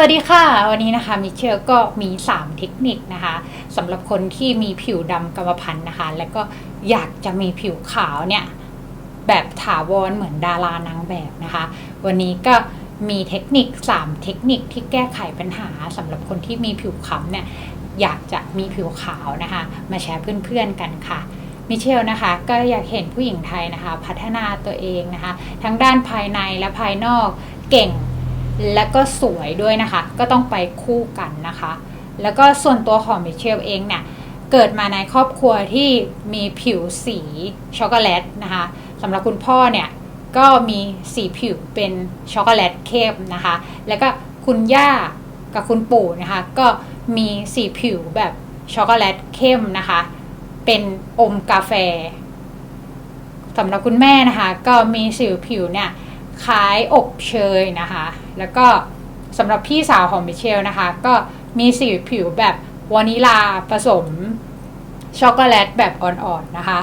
วัสดีค่ะ วันนี้นะคะมิเชลก็มี 3 เทคนิคนะคะสำหรับคนที่มีผิวดำกรรมพันธุ์นะคะ และก็อยากจะมีผิวขาวเนี่ย แบบถาวรเหมือนดารานางแบบนะคะ วันนี้ก็มีเทคนิค 3 เทคนิคที่แก้ไขปัญหาสำหรับคนที่มีผิวคล้ำเนี่ยอยากจะมีผิวขาวนะคะ มาแชร์เพื่อนๆกันค่ะมิเชลนะคะก็อยากเห็นผู้หญิงไทยนะคะ พัฒนาตัวเองนะคะ ทั้งด้านภายในและภายนอกเก่ง และก็สวยด้วยนะคะ ก็ต้องไปคู่กันนะคะ แล้วก็ส่วนตัวของมิเชลเองเนี่ยเกิดมาในครอบครัวที่มีผิวสีช็อกโกแลตนะคะสำหรับคุณพ่อเนี่ยก็มีสีผิวเป็นช็อกโกแลตเข้มนะคะ แล้วก็คุณย่ากับคุณปู่นะคะ ก็มีสีผิวแบบช็อกโกแลตเข้มนะคะ เป็นอมกาแฟสำหรับคุณแม่นะคะ ก็มีสีผิวเนี่ยคล้ายอบเชยนะคะ แล้วก็สำหรับพี่สาวของมิเชลนะคะ ก็มีสีผิวแบบวานิลาผสมช็อกโกแลตแบบอ่อนๆนะคะ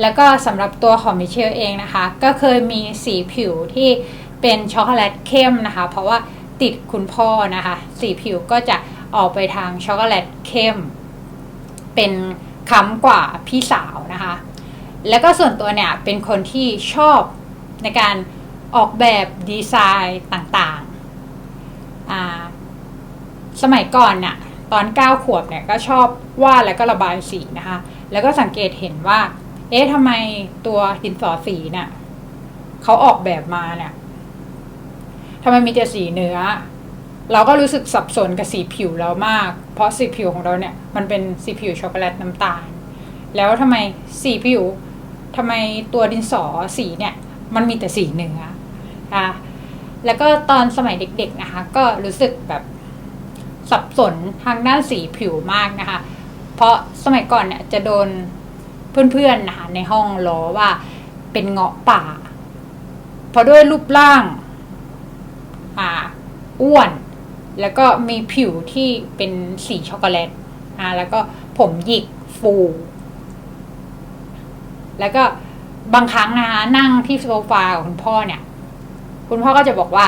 แล้วก็สำหรับตัวของมิเชลเองนะคะ ก็เคยมีสีผิวที่เป็นช็อกโกแลตเข้มนะคะ เพราะว่าติดคุณพ่อนะคะ สีผิวก็จะออกไปทางช็อกโกแลตเข้ม เป็นค้ำกว่าพี่สาวนะคะ แล้วก็ส่วนตัวเนี่ยเป็นคนที่ชอบในการออกแบบดีไซน์ต่างๆ สมัยก่อนเนี่ยตอน 9 ขวบเนี่ยก็ชอบวาดแล้วก็ระบายสีนะคะ แล้วก็สังเกตเห็นว่า เอ๊ะทำไมตัวดินสอสีเนี่ยเขาออกแบบมาเนี่ยทำไมมีแต่สีเนื้อ เราก็รู้สึกสับสนกับสีผิวเรามาก เพราะสีผิวของเราเนี่ย มันเป็นสีผิวช็อกโกแลตน้ำตาล แล้วทำไมสีผิวทำไมตัวดินสอสีเนี่ย มันมีแต่สีเนื้อนะคะแล้วก็ตอนสมัยเด็กๆนะคะ ก็รู้สึกแบบ สับสนทางด้านสีผิวมากนะคะ เพราะสมัยก่อนเนี่ยจะโดนเพื่อนๆนะคะในห้องล้อว่าเป็นเงาะป่า เพราะด้วยรูปร่างอ่าอ้วน แล้วก็มีผิวที่เป็นสีช็อกโกแลตอ่าแล้วก็ผมหยิกฟู แล้วก็บางครั้งนะคะนั่งที่โซฟาของคุณพ่อเนี่ย คุณพ่อก็จะบอกว่า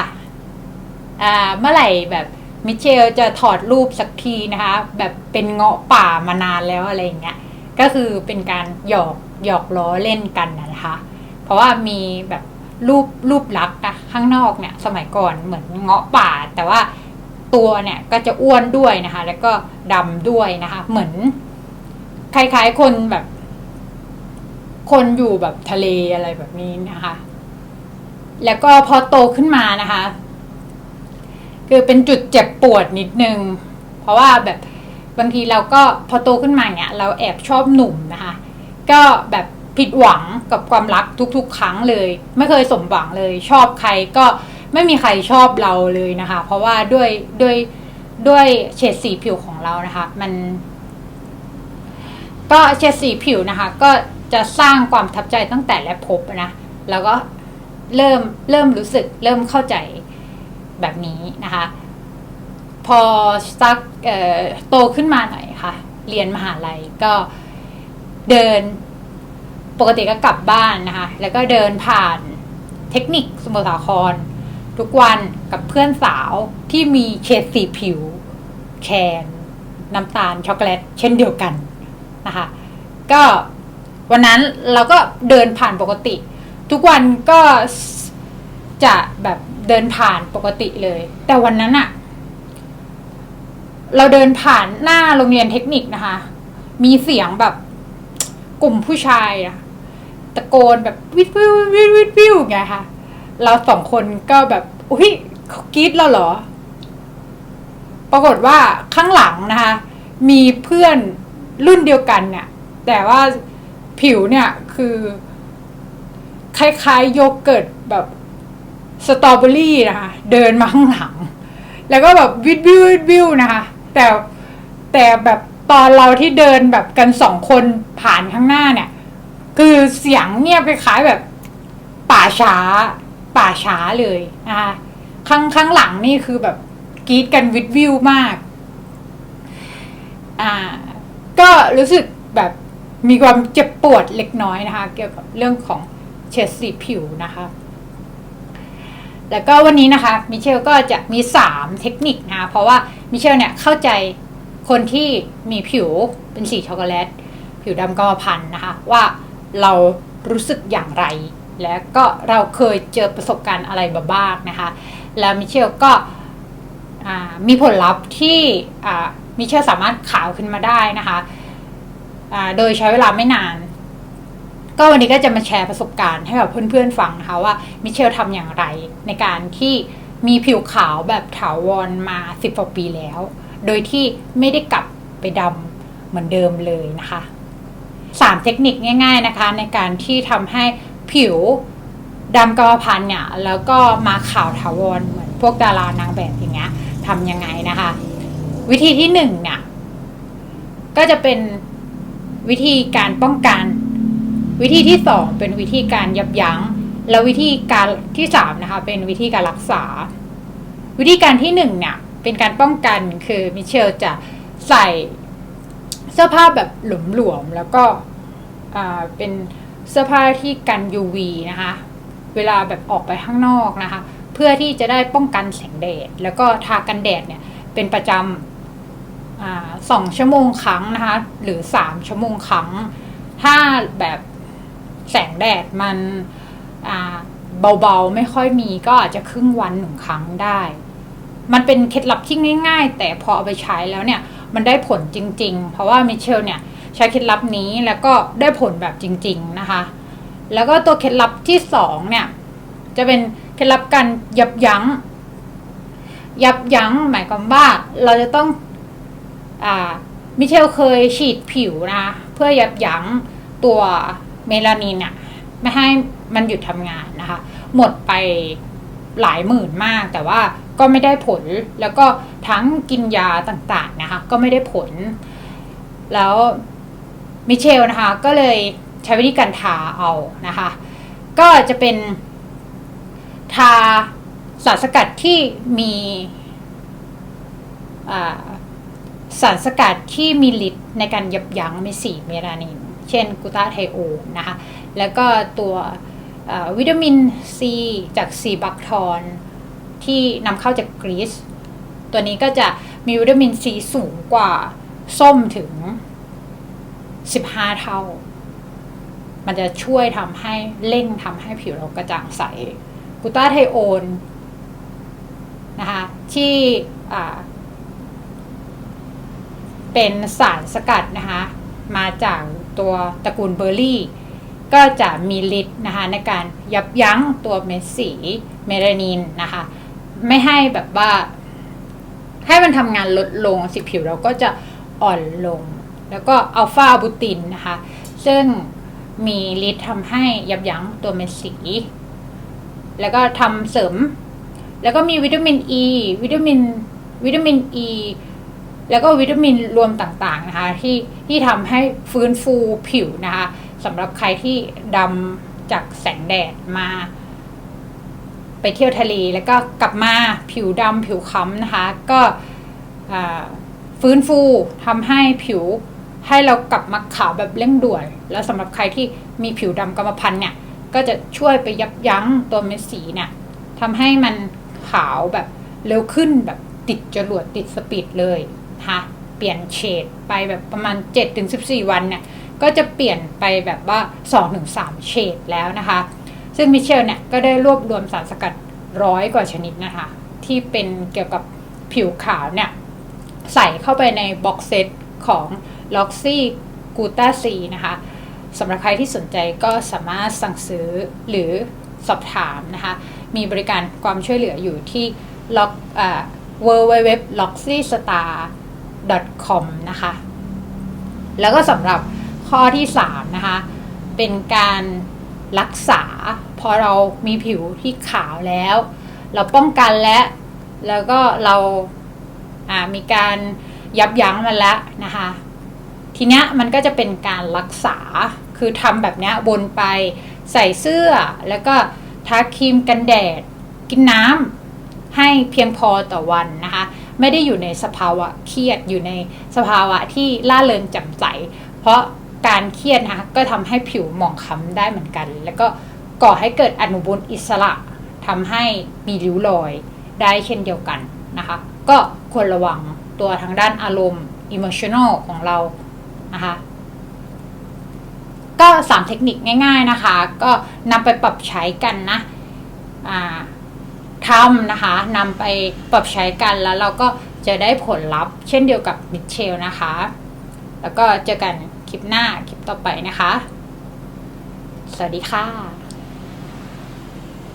อ่าเมื่อไหร่แบบ มิเชลจะถอดรูปสักทีนะคะ แบบเป็นเงาะป่ามานานแล้วอะไรอย่างเงี้ยก็คือเป็นการหยอกหยอกล้อเล่นกันนะคะ เพราะว่ามีแบบรูปรูปลักษณ์นะข้างนอกเนี่ย สมัยก่อนเหมือนเงาะป่า แต่ว่าตัวเนี่ยก็จะอ้วนด้วยนะคะ แล้วก็ดำด้วยนะคะ เหมือนคล้ายๆคนแบบ คนอยู่แบบทะเลอะไรแบบนี้นะคะ แล้วก็พอโตขึ้นมานะคะ คือเป็นจุดเจ็บปวดนิดนึง เพราะว่าแบบบางทีเราก็พอโตขึ้นมาเนี่ยเราแอบชอบหนุ่มนะคะ ก็แบบผิดหวังกับความรักทุกๆ ครั้งเลย ไม่เคยสมหวังเลย ชอบใครก็ไม่มีใครชอบเราเลยนะคะ เพราะว่าด้วยด้วยด้วยเฉดสีผิวของเรานะคะ มัน ก็เฉดสีผิวนะคะ ก็จะสร้างความทับใจตั้งแต่แรกพบนะ แล้วก็เริ่มเริ่มรู้สึก เริ่มเข้าใจ แบบนี้นะคะ พอสักโตขึ้นมาหน่อยค่ะ เรียนมหาลัยก็เดินปกติก็กลับบ้านนะคะ แล้วก็เดินผ่านเทคนิคสมุทรสาคร ทุกวันกับเพื่อนสาวที่มีเฉดสีผิว แคนน้ำตาลช็อกโกแลตเช่นเดียวกันนะคะ ก็วันนั้นเราก็เดินผ่านปกติ ทุกวันก็ จะแบบเดินผ่านปกติเลย แต่วันนั้นอะเราเดินผ่านหน้าโรงเรียนเทคนิคนะคะ มีเสียงแบบกลุ่มผู้ชายอะตะโกนแบบวิดวิววิดวิดวิวไงค่ะ เราสองคนก็แบบอุ้ยเขากรี๊ดเราเหรอ ปรากฏว่าข้างหลังนะคะ มีเพื่อนรุ่นเดียวกันเนี่ย แต่ว่าผิวเนี่ยคือ คล้ายๆโยเกิร์ตแบบ สตรอเบอรี่นะคะเดินมาข้างหลัง แล้วก็แบบวิดวิววิดวิวนะคะ แต่แต่แบบตอนเราที่เดินแบบกันสองคนผ่านข้างหน้าเนี่ย คือเสียงเงียบคล้ายแบบป่าช้า ป่าช้าเลยนะคะข้างข้างหลังนี่คือแบบกรีดกันวิดวิวมาก อ่า ก็รู้สึกแบบมีความเจ็บปวดเล็กน้อยนะคะ เกี่ยวกับเรื่องของเฉดสีผิวนะคะ แล้วก็วันนี้นะคะมิเชลก็จะมี 3 เทคนิคนะคะเพราะว่ามิเชลเนี่ยเข้าใจคนที่มีผิวเป็นสีช็อกโกแลต ผิวดำกรรมพันนะคะ ว่าเรารู้สึกอย่างไร และก็เราเคยเจอประสบการณ์อะไรบ้างนะคะ แล้วมิเชลก็มีผลลัพธ์ที่มิเชลสามารถขาวขึ้นมาได้นะคะ โดยใช้เวลาไม่นาน ก็วันนี้ก็จะมาแชร์ประสบการณ์ให้กับเพื่อนๆฟังนะคะว่ามิเชลทำอย่างไรในการที่มีผิวขาวแบบถาวรมาสิบกว่าปีแล้ว โดยที่ไม่ได้กลับไปดำเหมือนเดิมเลยนะคะสามเทคนิคง่าย ๆนะคะ ในการที่ทำให้ผิวดำกรรมพันเนี่ยแล้วก็มาขาวถาวรเหมือนพวกดารานางแบบอย่างเงี้ยทำยังไงนะคะ วิธีที่หนึ่งเนี่ยก็จะเป็นวิธีการป้องกัน วิธีที่สองเป็นวิธีการยับยั้ง แล้ววิธีการที่สามนะคะเป็นวิธีการรักษา วิธีการที่หนึ่งเนี่ยเป็นการป้องกันคือมิเชลจะใส่เสื้อผ้าแบบหลวมๆแล้วก็เป็นเสื้อผ้าที่กัน UV นะคะเวลาแบบออกไปข้างนอกนะคะ เพื่อที่จะได้ป้องกันแสงแดด แล้วก็ทากันแดดเนี่ยเป็นประจำสองชั่วโมงครั้งนะคะ หรือสามชั่วโมงครั้ง ถ้าแบบ แสงแดดมันเบาๆ ไม่ค่อยมีก็อาจจะครึ่งวันหนึ่งครั้งได้ มันเป็นเคล็ดลับที่ง่าย ๆ แต่พอเอาไปใช้แล้วเนี่ย มันได้ผลจริง ๆ เพราะว่ามิเชลเนี่ยใช้เคล็ดลับนี้แล้วก็ได้ผลแบบจริง ๆ นะคะ แล้วก็ตัวเคล็ดลับที่สองเนี่ย จะเป็นเคล็ดลับการยับยั้ง ยับยั้งหมายความว่าเราจะต้องอ่ามิเชลเคยฉีดผิวนะเพื่อยับยั้งตัว เมลานินเนี่ยไม่ให้มันหยุดทำงานนะคะ หมดไปหลายหมื่นมาก แต่ว่าก็ไม่ได้ผลแล้วก็ทั้งกินยาต่างๆนะคะ ก็ไม่ได้ผล แล้วมิเชลนะคะ ก็เลยใช้วิธีการทาเอานะคะ ก็จะเป็นทาสารสกัดที่มีสารสกัดที่มีฤทธิ์ในการยับยั้งเมสีเมลานิน เช่นกูตาไทโอนะคะ แล้วก็ตัววิตามินซีจากซีบักทอนที่นำเข้าจากกรีซตัวนี้ก็จะมีวิตามินซีสูงกว่าส้มถึง 15 เท่า มันจะช่วยทำให้เร่งทำให้ผิวเรากระจ่างใสกูตาไทโอนนะคะที่เป็นสารสกัดนะคะ มาจากตัวตระกูลเบอร์รี่ ก็จะมีฤทธิ์นะคะในการยับยั้งตัวเม็ดสีเมลานินนะคะ ไม่ให้แบบว่า ให้มันทำงานลดลงสีผิวเราก็จะอ่อนลง แล้วก็อัลฟาบูตินนะคะ ซึ่งมีฤทธิ์ทำให้ยับยั้งตัวเม็ดสี แล้วก็ทำเสริม แล้วก็มีวิตามินอ e, ีวิตามินวิตามินอ e, ี แล้วก็วิตามินรวมต่างๆนะคะที่ที่ทำให้ฟื้นฟูผิวนะคะสำหรับใครที่ดำจากแสงแดดมา ไปเที่ยวทะเลแล้วก็กลับมาผิวดำผิวค้ำนะคะ ก็ฟื้นฟูทำให้ผิวให้เรากลับมาขาวแบบเร่งด่วน แล้วสำหรับใครที่มีผิวดำกรรมพันธุ์เนี่ย ก็จะช่วยไปยับยั้งตัวเม็ดสีเนี่ยทำให้มันขาวแบบเร็วขึ้นแบบติดจรวดติดสปีดเลย นะเปลี่ยนเฉดไปแบบประมาณ 7-14 วันเนี่ยก็จะเปลี่ยนไปแบบว่า 2-3 เฉดแล้วนะคะ ซึ่งมิเชลเนี่ยก็ได้รวบรวมสารสกัดร้อยกว่าชนิดนะคะ ที่เป็นเกี่ยวกับผิวขาวเนี่ยใส่เข้าไปในบ็อกเซตของ l o x y g u t a c นะคะสำหรับใครที่สนใจก็สามารถสั่งซื้อหรือสอบถามนะคะ มีบริการความช่วยเหลืออยู่ที่ log w w w l o x y s t a r com นะคะ แล้วก็สำหรับข้อที่ 3 นะคะ เป็นการรักษา พอเรามีผิวที่ขาวแล้ว เราป้องกันและ แล้วก็เราามีการยับยั้งมันแล้วนะคะ ทีเนี้ยมันก็จะเป็นการรักษาคือทำแบบเนี้ยวนไปใส่เสื้อแล้วก็ทาครีมกันแดด กินน้ำให้เพียงพอต่อวันนะคะ ไม่ได้อยู่ในสภาวะเครียดอยู่ในสภาวะที่ล่าเริงแจ่มใส เพราะการเครียดนะคะก็ทำให้ผิวหมองคล้ำได้เหมือนกัน แล้วก็ก่อให้เกิดอนุมูลอิสระททำให้มีริ้วรอยได้เช่นเดียวกันนะคะ ก็ควรระวังตัวทางด้านอารมณ์ emotional ของเรานะคะก็สามเทคนิคง่าย ๆนะคะ ก็นำไปปรับใช้กันนะ อ่า ทำนะคะนำไปปรับใช้กันแล้วเราก็จะได้ผลลัพธ์เช่นเดียวกับมิเชลนะคะ แล้วก็เจอกันคลิปหน้าคลิปต่อไปนะคะ สวัสดีค่ะ